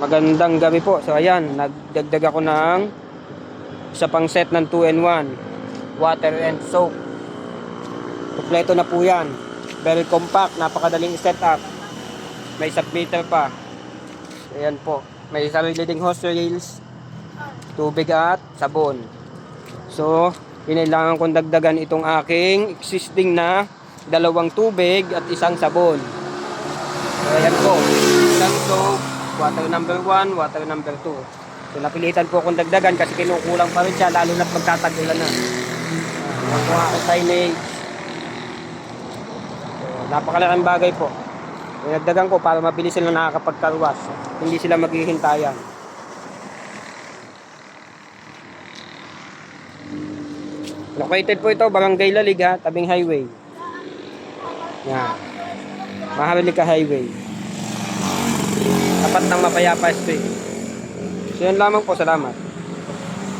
Magandang gabi po. So ayan, nagdagdag ako ng isa pang set ng 2 in 1. Water and soap. Kompleto na po yan. Very compact, napakadaling set up. May submeter pa. Ayan po. May sarili ding hose reels, tubig at sabon. So, kinailangan kong dagdagan itong aking existing na dalawang tubig at isang sabon. So, ayan po. Isang soap, water number 1, water number 2. So, napilitan po akong dagdagan kasi kinukulang pa rin siya, lalo na't magtatagulan na. Po ang aking signage. So, napakalaking bagay po. Dinagdagan ko para mabilis sila nakakapagkarwas. Hindi sila maghihintayan. Located po ito, Barangay Lalig ha, tabing highway. Yan. Maharlika Highway. Tapat ng Mapayapa Street. So yan lamang po, salamat.